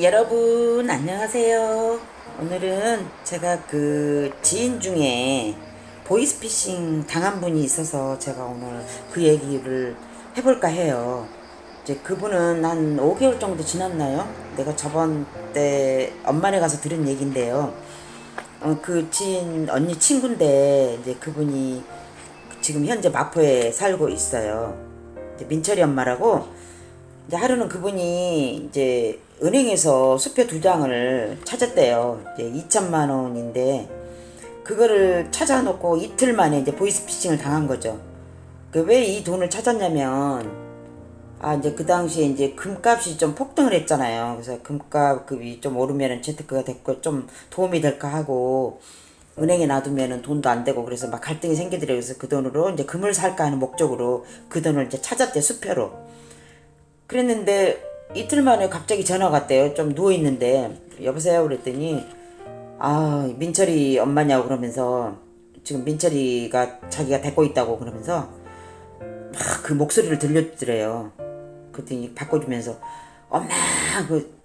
여러분 안녕하세요. 오늘은 제가 그 지인 중에 보이스피싱 당한 분이 있어서 제가 오늘 그 얘기를 해볼까 해요. 이제 그분은 한 5개월 정도 지났나요? 내가 저번 때 엄마네 가서 들은 얘긴데요. 어, 그 지인 언니 친구인데 이제 그분이 지금 현재 마포에 살고 있어요. 민철이 엄마라고 이제 하루는 그분이 이제 은행에서 수표 두 장을 찾았대요. 이제 2천만 원인데 그거를 찾아놓고 이틀 만에 이제 보이스피싱을 당한 거죠. 그 왜 이 돈을 찾았냐면 아 이제 그 당시에 이제 금값이 좀 폭등을 했잖아요. 그래서 금값이 좀 오르면은 재테크가 됐고 좀 도움이 될까 하고 은행에 놔두면은 돈도 안 되고 그래서 막 갈등이 생기더래요. 그래서 그 돈으로 이제 금을 살까 하는 목적으로 그 돈을 이제 찾았대 수표로. 그랬는데 이틀 만에 갑자기 전화가 왔대요. 좀 누워 있는데 여보세요 그랬더니 아 민철이 엄마냐고 그러면서 지금 민철이가 자기가 데리고 있다고 그러면서 막 그 목소리를 들려주더래요. 그랬더니 바꿔주면서 엄마 그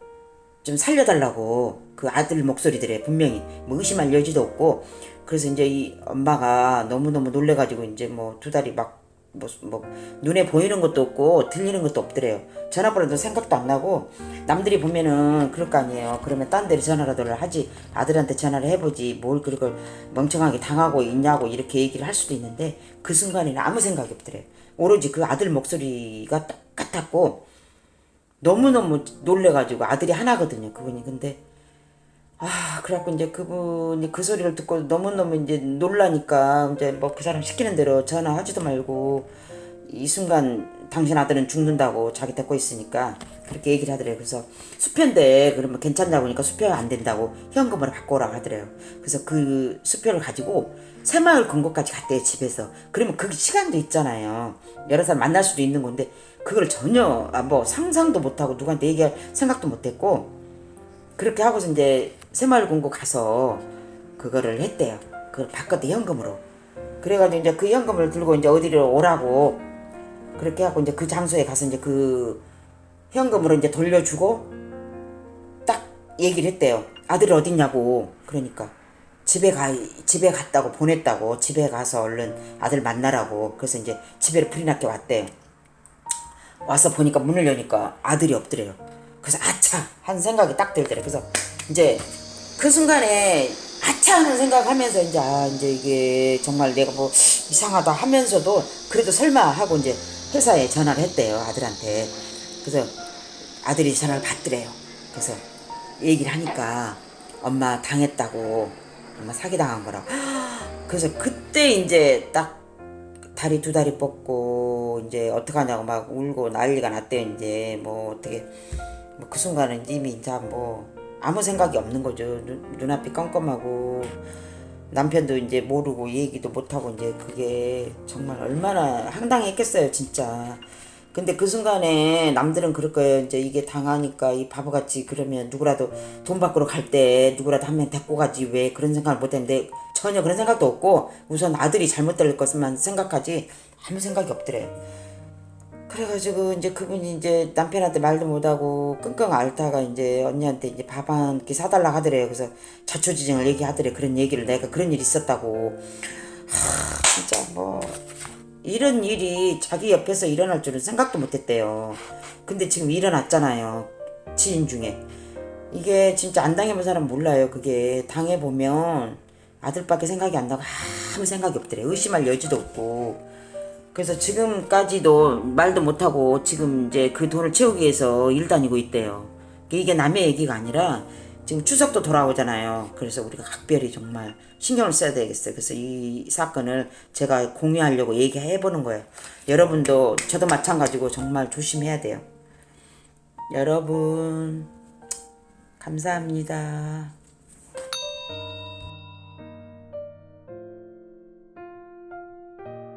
좀 살려달라고 그 아들 목소리들에 분명히 뭐 의심할 여지도 없고 그래서 이제 이 엄마가 너무너무 놀래가지고 이제 뭐두 달이 막 뭐, 뭐 눈에 보이는 것도 없고 들리는 것도 없더래요. 전화번호도 생각도 안 나고 남들이 보면은 그럴 거 아니에요. 그러면 딴 데로 전화라도 하지 아들한테 전화를 해보지 뭘 그걸 멍청하게 당하고 있냐고 이렇게 얘기를 할 수도 있는데 그 순간에는 아무 생각이 없더래요. 오로지 그 아들 목소리가 똑같았고 너무너무 놀래가지고 아들이 하나거든요. 그분이 근데 아, 그래갖고 이제 그분이 그 소리를 듣고 너무너무 이제 놀라니까 이제 뭐 그 사람 시키는 대로 전화하지도 말고 이 순간 당신 아들은 죽는다고 자기 데리고 있으니까 그렇게 얘기를 하더래요. 그래서 수표인데 그러면 괜찮냐고 하니까 수표 안 된다고 현금으로 바꿔오라고 하더래요. 그래서 그 수표를 가지고 새마을 금고까지 갔대요 집에서. 그러면 그 시간도 있잖아요. 여러 사람 만날 수도 있는 건데 그걸 전혀 아, 뭐 상상도 못하고 누구한테 얘기할 생각도 못했고 그렇게 하고서 이제 새마을금고 가서 그거를 했대요. 그걸 바꿨대 현금으로. 그래가지고 이제 그 현금을 들고 이제 어디로 오라고 그렇게 하고 이제 그 장소에 가서 이제 그 현금으로 이제 돌려주고 딱 얘기를 했대요. 아들 어딨냐고. 그러니까 집에 가 집에 갔다고 보냈다고 집에 가서 얼른 아들 만나라고. 그래서 이제 집에 불이 났게 왔대요. 와서 보니까 문을 여니까 아들이 없더래요. 그래서 아차 한 생각이 딱 들더래. 그래서 이제 그 순간에 아차 하는 생각하면서 이제 아 이제 이게 정말 내가 뭐 이상하다 하면서도 그래도 설마 하고 이제 회사에 전화를 했대요 아들한테. 그래서 아들이 전화를 받더래요. 그래서 얘기를 하니까 엄마 당했다고 엄마 사기 당한 거라고. 그래서 그때 이제 딱 다리 두 다리 뻗고 이제 어떡하냐고 막 울고 난리가 났대요 이제 뭐 어떻게 뭐 그 순간은 이미 이제 뭐 아무 생각이 없는 거죠. 눈, 눈앞이 껌껌하고 남편도 이제 모르고 얘기도 못하고 이제 그게 정말 얼마나 황당했겠어요 진짜. 근데 그 순간에 남들은 그럴 거예요. 이제 이게 당하니까 이 바보같이 그러면 누구라도 돈 밖으로 갈때 누구라도 한 명 데리고 가지. 왜? 그런 생각을 못했는데 전혀 그런 생각도 없고 우선 아들이 잘못 될 것만 생각하지 아무 생각이 없더래요 그래가지고 이제 그분이 이제 남편한테 말도 못하고 끙끙 앓다가 이제 언니한테 이제 밥 한 끼 사달라 하더래요. 그래서 자초지종을 얘기하더래. 그런 얘기를 내가 그런 일이 있었다고. 하, 진짜 뭐 이런 일이 자기 옆에서 일어날 줄은 생각도 못했대요. 근데 지금 일어났잖아요. 지인 중에. 이게 진짜 안 당해본 사람 몰라요. 그게 당해보면 아들밖에 생각이 안 나고 아무 생각이 없더래. 의심할 여지도 없고. 그래서 지금까지도 말도 못하고 지금 이제 그 돈을 채우기 위해서 일 다니고 있대요. 이게 남의 얘기가 아니라 지금 추석도 돌아오잖아요. 그래서 우리가 각별히 정말 신경을 써야 되겠어요. 그래서 이 사건을 제가 공유하려고 얘기해 보는 거예요. 여러분도 저도 마찬가지고 정말 조심해야 돼요. 여러분 감사합니다.